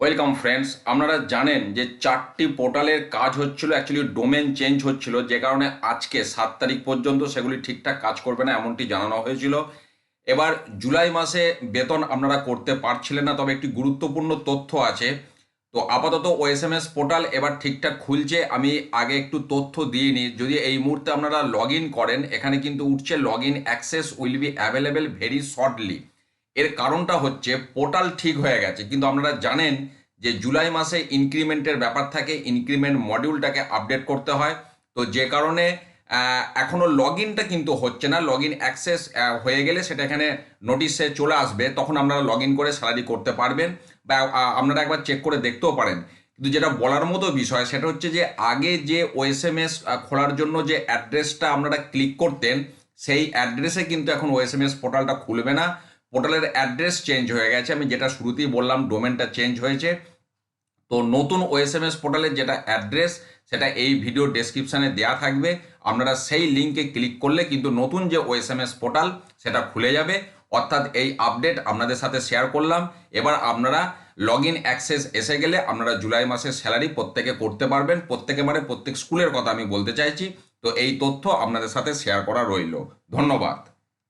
Welcome friends আপনারা জানেন যে চারটি পোর্টালের কাজ হচ্ছিল অ্যাকচুয়ালি ডোমেন চেঞ্জ হচ্ছিল, যে কারণে আজকে সাত তারিখ পর্যন্ত সেগুলি ঠিকঠাক কাজ করবে না, এমনটি জানানো হয়েছিল। এবার জুলাই মাসে বেতন আপনারা করতে পারছিলেন না, তবে একটি গুরুত্বপূর্ণ তথ্য আছে। তো আপাতত ওএসএমএস পোর্টাল এবার ঠিকঠাক খুলছে, আমি আগে একটু তথ্য দিয়ে নিই যদি এই মুহূর্তে আপনারা লগ করেন, এখানে কিন্তু উঠছে log in access will be available very shortly এর কারণটা হচ্ছে পোর্টাল ঠিক হয়ে গেছে। কিন্তু আপনারা জানেন যে জুলাই মাসে ইনক্রিমেন্টের ব্যাপার থাকে ইনক্রিমেন্ট মডিউলটাকে আপডেট করতে হয়। তো যে কারণে এখনও লগ ইনটা কিন্তু হচ্ছে না। লগ ইন অ্যাক্সেস হয়ে গেলে সেটা এখানে নোটিশে চলে আসবে। তখন আপনারা লগ ইন করে স্যালারি করতে পারবেন বা আপনারা একবার চেক করে দেখতেও পারেন। কিন্তু যেটা বলার মতো বিষয়, সেটা হচ্ছে যে আগে যে ওএসএমএস খোলার জন্য যে অ্যাড্রেসটা আপনারা ক্লিক করতেন, সেই অ্যাড্রেসে কিন্তু এখন ওএসএমএস পোর্টালটা খুলবে না। পোর্টালের অ্যাড্রেস চেঞ্জ হয়ে গেছে। আমি যেটা শুরুতেই বললাম, ডোমেনটা চেঞ্জ হয়েছে। তো নতুন ও ওএসএমএস পোর্টালের যেটা অ্যাড্রেস, সেটা এই ভিডিও ডেসক্রিপশানে দেওয়া থাকবে। আপনারা সেই লিঙ্কে ক্লিক করলে কিন্তু নতুন যে ওএসএমএস পোর্টাল, সেটা খুলে যাবে। অর্থাৎ এই আপডেট আপনাদের সাথে শেয়ার করলাম। এবার আপনারা লগ ইন অ্যাক্সেস এসে গেলে আপনারা জুলাই মাসের স্যালারি প্রত্যেকে করতে পারবেন। প্রত্যেকে মানে প্রত্যেক স্কুলের কথা আমি বলতে চাইছি। তো এই তথ্য আপনাদের সাথে শেয়ার করা রইল। ধন্যবাদ।